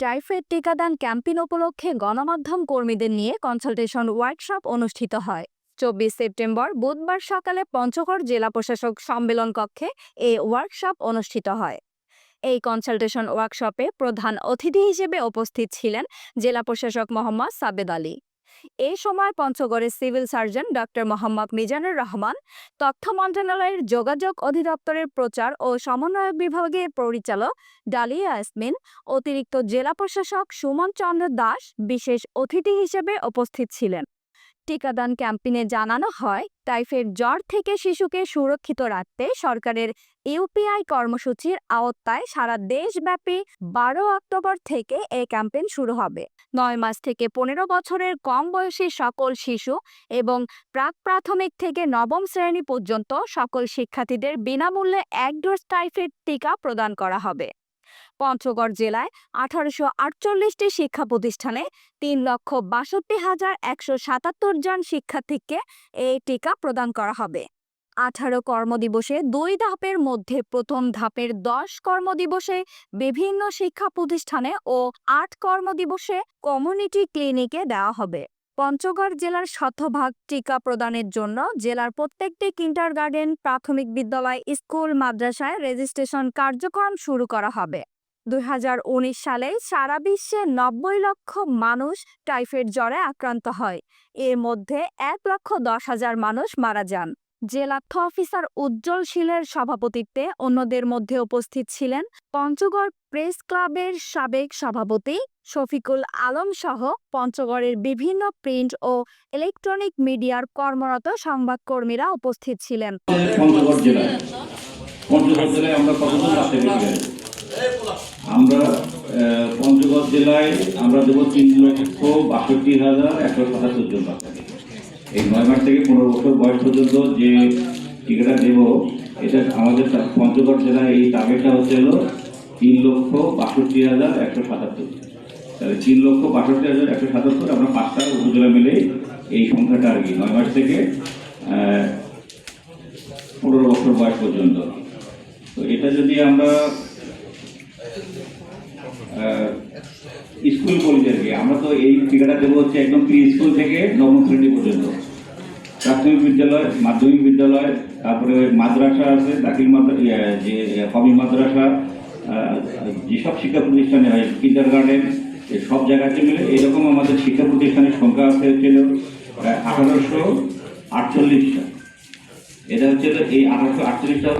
Typhoid টিকাদান campaign উপলক্ষে গণমাধ্যম কর্মীদের নিয়ে কনসালটেশন ওয়ার্কশপ অনুষ্ঠিত হয়। চব্বিশ সেপ্টেম্বর বুধবার সকালে পঞ্চগড় জেলা প্রশাসক সম্মেলন কক্ষে এই ওয়ার্কশপ অনুষ্ঠিত হয়। এই কনসালটেশন ওয়ার্কশপে প্রধান অতিথি হিসেবে উপস্থিত ছিলেন জেলা প্রশাসক মোহাম্মদ সাবেদ আলী। এ সময় পঞ্চগড়ের civil surgeon doctor Mohammad Mizanur Rahman, তথ্য মন্ত্রণালয়ের যোগাযোগ অধিদপ্তরের প্রচার ও সমন্বয়ক বিভাগের পরিচালক ডালিয়া ইয়াসমিন, অতিরিক্ত জেলা প্রশাসক সুমন চন্দ্র দাস, বিশেষ অতিথি হিসেবে উপস্থিত ছিলেন। টিকাদান ক্যাম্পেইনে জানানো হয় টাইফয়েড জ্বর থেকে শিশুকে সুরক্ষিত রাখতে সরকারের ইউপিআই কর্মসূচির আওতায় সারা দেশব্যাপী বারো অক্টোবর থেকে এই ক্যাম্পেইন শুরু হবে। নয় মাস থেকে পনেরো বছরের কম বয়সী সকল শিশু এবং প্রাক প্রাথমিক থেকে নবম শ্রেণি পর্যন্ত সকল শিক্ষার্থীদের বিনামূল্যে এক ডোজ টাইফয়েড টিকা প্রদান করা হবে। পঞ্চগড় জেলায় আঠারোশো আটচল্লিশটি শিক্ষা প্রতিষ্ঠানে তিন লক্ষ বাষট্টি হাজার একশো সাতাত্তর জন শিক্ষার্থীকে এই টিকা প্রদান করা হবে। আঠারো কর্মদিবসে দুই ধাপের মধ্যে প্রথম ধাপের দশ কর্মদিবসে বিভিন্ন শিক্ষা প্রতিষ্ঠানে ও আট কর্মদিবসে কমিউনিটি ক্লিনিকে দেওয়া হবে। পঞ্চগড় জেলার শতভাগ টিকা প্রদানের জন্য জেলার প্রত্যেকটি কিন্ডারগার্ডেন প্রাথমিক বিদ্যালয়, স্কুল, মাদ্রাসায় রেজিস্ট্রেশন কার্যক্রম শুরু করা হবে। দু হাজার উনিশ সালে সারা বিশ্বে নব্বই লক্ষ মানুষ টাইফয়েড জ্বরে আক্রান্ত হয়। এর মধ্যে এক লক্ষ দশ হাজার মানুষ মারা যান। জেলা তথ্য অফিসার উজ্জ্বল শীলের সভাপতিত্বে অন্যদের মধ্যে উপস্থিত ছিলেন পঞ্চগড় প্রেস ক্লাবের সাবেক সভাপতি শফিকুল আলম সহ পঞ্চগড়ের বিভিন্ন প্রিন্ট ও ইলেকট্রনিক মিডিয়ার কর্মরত সংবাদকর্মীরা উপস্থিত ছিলেন। আমরা পঞ্চগড় জেলায় আমরা দেবো তিন লক্ষ বাষট্টি হাজার একশো সাতাত্তর জন এই নয় মাস থেকে পনেরো বছর বয়স পর্যন্ত যে টিকাটা দেবো, এটা আমাদের পঞ্চগড় জেলায় এই টার্গেটটা হচ্ছে হলো তিন লক্ষ বাষট্টি হাজার একশো সাতাত্তর। তাহলে তিন লক্ষ বাষট্টি হাজার একশো সাতাত্তর আমরা পাঁচটা উপজেলা মিলে এই সংখ্যাটা আর কি, নয় মাস থেকে পনেরো বছর বয়স পর্যন্ত। তো এটা যদি আমরা স্কুল বলি আর কি, আমরা তো এই টিকাটা দেবো হচ্ছে একদম প্রি স্কুল থেকে নবম শ্রেণি পর্যন্ত। প্রাথমিক বিদ্যালয়, মাধ্যমিক বিদ্যালয়, তারপরে মাদ্রাসা আছে, দাখিল মাদ্রাসা যে কবি মাদ্রাসা যেসব শিক্ষা প্রতিষ্ঠানে হয় কিন্ডার গার্ডেন সব জায়গাতে মিলে এরকম আমাদের শিক্ষা প্রতিষ্ঠানের সংখ্যা আছে হচ্ছিল আঠারোশো আটচল্লিশটা। এটা হচ্ছে এই আঠারোশো আটচল্লিশটা